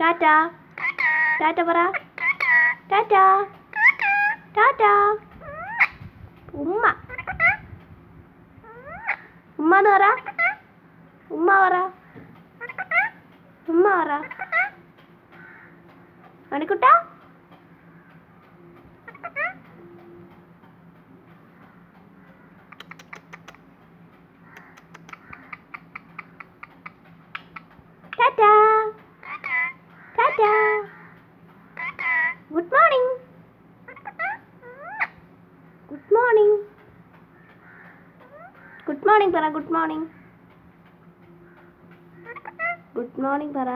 ടാറ്റ. ടാറ്റ പറ. ടാറ്റ. ടാറ്റ. ഉമ്മ. ഉമ്മ എന്ന് പറ. ഉമ്മ പറ. ഉമ്മ പറ. മണിക്കുട്ട. ഗുഡ് മോർണിംഗ് ഗുഡ് മോർണിംഗ് പറ ഗുഡ് മോർണിംഗ് ഗുഡ് മോർണിംഗ് പറ